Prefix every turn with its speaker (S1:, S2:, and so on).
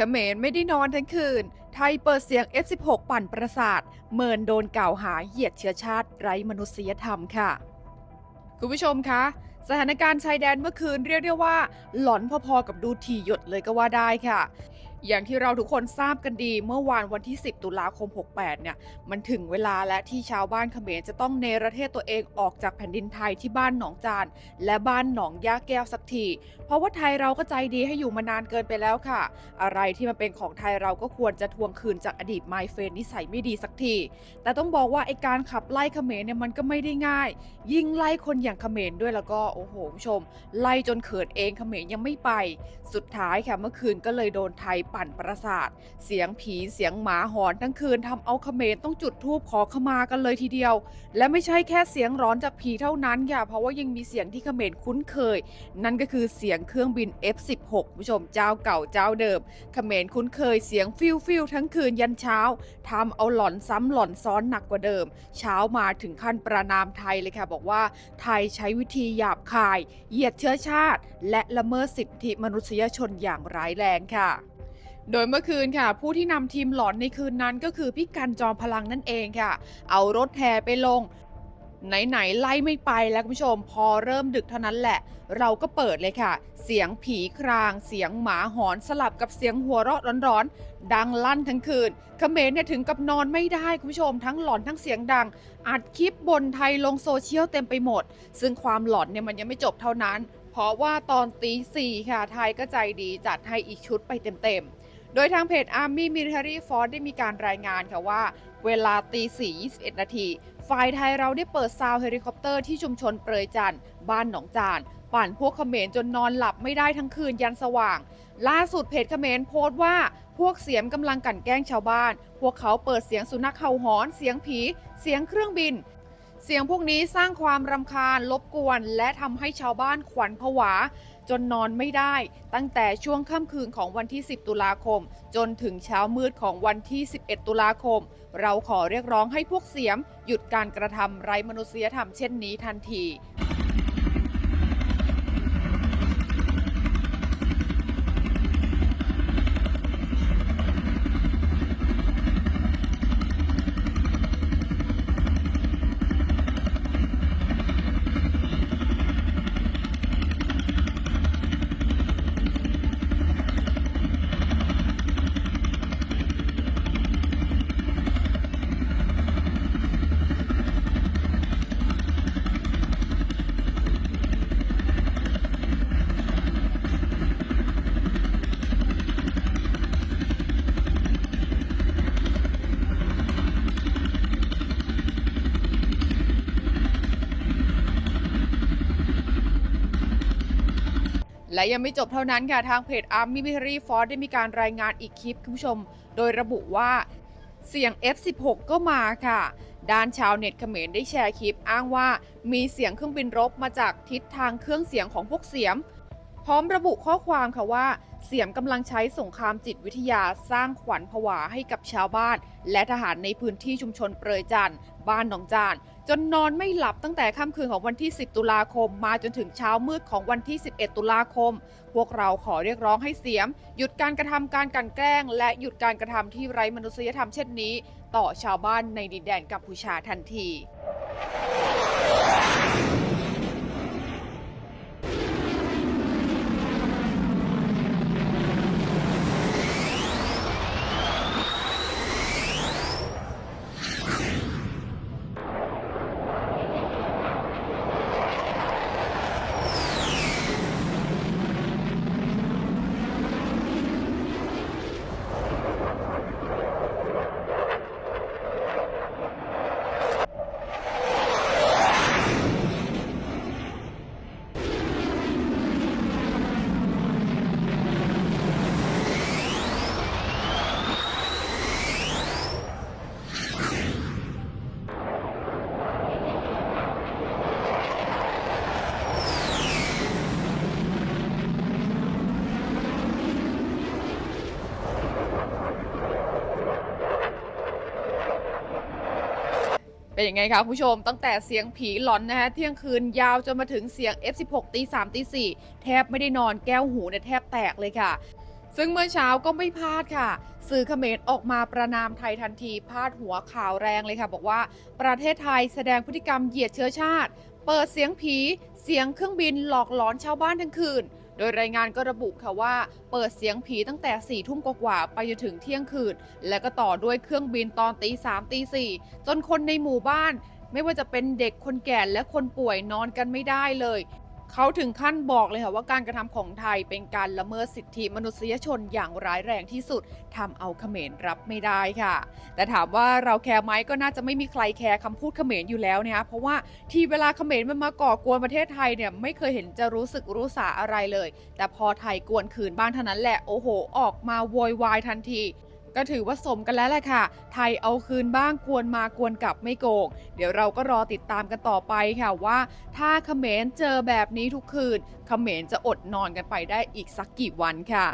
S1: เขมรไม่ได้นอนทั้งคืน ไทยเปิดเสียง F16 ปั่นประสาท เมินโดนกล่าวหาเหยียดเชื้อชาติไร้มนุษยธรรมค่ะ คุณผู้ชมคะ สถานการณ์ชายแดนเมื่อคืนเรียกได้ว่า หลอนพอๆกับดูถี่หยดเลยก็ว่าได้ค่ะ อย่างที่เราทุกคนทราบกันดีเมื่อวานวันที่ 10 ตุลาคม 68 เนี่ย มันถึงเวลาและที่ชาวบ้านเขมรจะต้องเนรเทศตัวเองออกจากแผ่นดินไทยที่บ้านหนองจาน และบ้านหนองยาแก้วสักที เพราะว่าไทยเราก็ใจดีให้อยู่มานานเกินไปแล้วค่ะ อะไรที่มันเป็นของไทยเราก็ควรจะทวงคืนจากอดีตไมเฟนนิสัยไม่ดีสักที แต่ต้องบอกว่าไอการขับไล่เขมรเนี่ยมันก็ไม่ได้ง่าย ยิ่งไล่คนอย่างเขมรด้วยแล้วก็โอ้โหผู้ชม ไล่จนเขินเองเขมรยังไม่ไป สุดท้ายค่ะเมื่อคืนก็เลยโดนไทยปั่นประสาท เสียงผีเสียงหมาหอนทั้งคืนทำเอาเขมรต้องจุดธูปขอขมากันเลยทีเดียว และไม่ใช่แค่เสียงร้อนจากผีเท่านั้นค่ะเพราะว่ายังมีเสียงที่เขมรคุ้นเคย นั่นก็คือเสียงเครื่องบิน F16 ผู้ชมเจ้าเก่าเจ้าเดิมเขมรคุ้นเคยเสียงฟิวฟิวทั้งคืนยันเช้าทำเอาหลอนซ้ำหลอนซ้อนหนักกว่าเดิม เช้ามาถึงขั้นประนามไทยเลยค่ะบอกว่าไทยใช้วิธีหยาบคาย เหยียดเชื้อชาติ และละเมิดสิทธิมนุษยชนอย่างร้ายแรงค่ะ โดยเมื่อคืนค่ะ ผู้ที่นำทีมหลอนในคืนนั้นก็คือพี่กันจอมพลังนั่นเองค่ะ เอารถแห่ไปลง ไหนๆไล่ไม่ไปแล้วคุณผู้ชม พอเริ่มดึกเท่านั้นแหละ เราก็เปิดเลยค่ะ เสียงผีคราง เสียงหมาหอนสลับกับเสียงหัวเราะร้อนๆ ดังลั่นทั้งคืนเขมรเนี่ยถึงกับนอนไม่ได้คุณผู้ชม ทั้งหลอนทั้งเสียงดัง อัดคลิปบนไทยลงโซเชียลเต็มไปหมด ซึ่งความหลอนเนี่ยมันยังไม่จบเท่านั้น เพราะว่าตอนตีสี่ค่ะไทยก็ใจดีจัดให้อีกชุดไปเต็มๆ โดยทางเพจ Army Military Force ได้มีการรายงานค่ะว่า เวลาตี4 21 นาที ฝ่ายไทยเราได้เปิดซาวเฮลิคอปเตอร์ที่ชุมชนเปรยจันทร์บ้านหนองจานปั่นพวกเขมรจนนอนหลับไม่ได้ทั้งคืนยันสว่าง ล่าสุดเพจเขมรโพสต์ว่าพวกเสียมกำลังกันแกล้งชาวบ้าน พวกเขาเปิดเสียงสุนัขเห่าหอน เสียงผี เสียงเครื่องบิน เสียงพวกนี้สร้างความรำคาญรบกวน และทำให้ชาวบ้านขวัญผวา จนนอนไม่ได้ ตั้งแต่ช่วงค่ำคืนของวันที่ 10 ตุลาคม จนถึงเช้ามืดของวันที่ 11 ตุลาคม เราขอเรียกร้องให้พวกเสียม หยุดการกระทำไร้มนุษยธรรมเช่นนี้ทันที และยังไม่จบเท่านั้นค่ะ ทางเพจ Army Military Force ได้มีการรายงานอีกคลิปคุณผู้ชม โดยระบุว่าเสียง F16 ก็มาค่ะ ด้านชาวเน็ตเขมรได้แชร์คลิปอ้างว่า มีเสียงเครื่องบินรบมาจากทิศทางเครื่องเสียงของพวกเสียม พร้อมระบุข้อความค่ะว่า เสียมกำลังใช้สงครามจิตวิทยาสร้างขวัญผวาให้กับชาวบ้าน และทหารในพื้นที่ชุมชนเปรยจันทร์บ้านหนองจาน จนนอนไม่หลับตั้งแต่ค่ำคืนของวันที่ 10 ตุลาคม มาจนถึงเช้ามืดของวันที่ 11 ตุลาคม พวกเราขอเรียกร้องให้เสียม หยุดการกระทำการกันแกล้ง และหยุดการกระทำที่ไร้มนุษยธรรมเช่นนี้ ต่อชาวบ้านในดินแดนกัมพูชาทันที เป็นยังไงคะคุณผู้ชมตั้งแต่เสียงผีหลอนนะฮะเที่ยงคืนยาวจนมาถึงเสียง F16 ตี3ตี4แทบไม่ได้นอนแก้วหูเนี่ยแทบแตกเลยค่ะ ซึ่งเมื่อเช้าก็ไม่พลาดค่ะ สื่อเขมรออกมาประนามไทยทันทีพาดหัวข่าวแรงเลยค่ะ บอกว่าประเทศไทยแสดงพฤติกรรมเหยียดเชื้อชาติ เปิดเสียงผี เสียงเครื่องบินหลอกหลอนชาวบ้านทั้งคืน โดยรายงานก็ระบุค่ะว่า เปิดเสียงผีตั้งแต่4ี่ทุ่มกว่าไปจนถึงเที่ยงคืน และก็ต่อด้วยเครื่องบินตอนตีสามตีสี่จนคนในหมู่บ้าน ไม่ว่าจะเป็นเด็กคนแก่และคนป่วยนอนกันไม่ได้เลย เขาถึงขั้นบอกเลยค่ะว่าการกระทำของไทยเป็นการละเมิดสิทธิมนุษยชนอย่างร้ายแรงที่สุดทำเอาเขมรรับไม่ได้ค่ะ แต่ถามว่าเราแคร์ไหมก็น่าจะไม่มีใครแคร์คำพูดเขมรอยู่แล้วเนี่ยเพราะว่าที่เวลาเขมรมันมาก่อกวนประเทศไทยเนี่ยไม่เคยเห็นจะรู้สึกรู้สาอะไรเลย แต่พอไทยกวนคืนบ้างเท่านั้นแหละโอ้โห ออกมาโวยวายทันที ก็ถือว่าสมกันแล้วแหละค่ะ ไทยเอาคืนบ้างกวนมากวนกลับไม่โกง เดี๋ยวเราก็รอติดตามกันต่อไปค่ะว่า ถ้าเขมรเจอแบบนี้ทุกคืน เขมรจะอดนอนกันไปได้อีกสักกี่วันค่ะ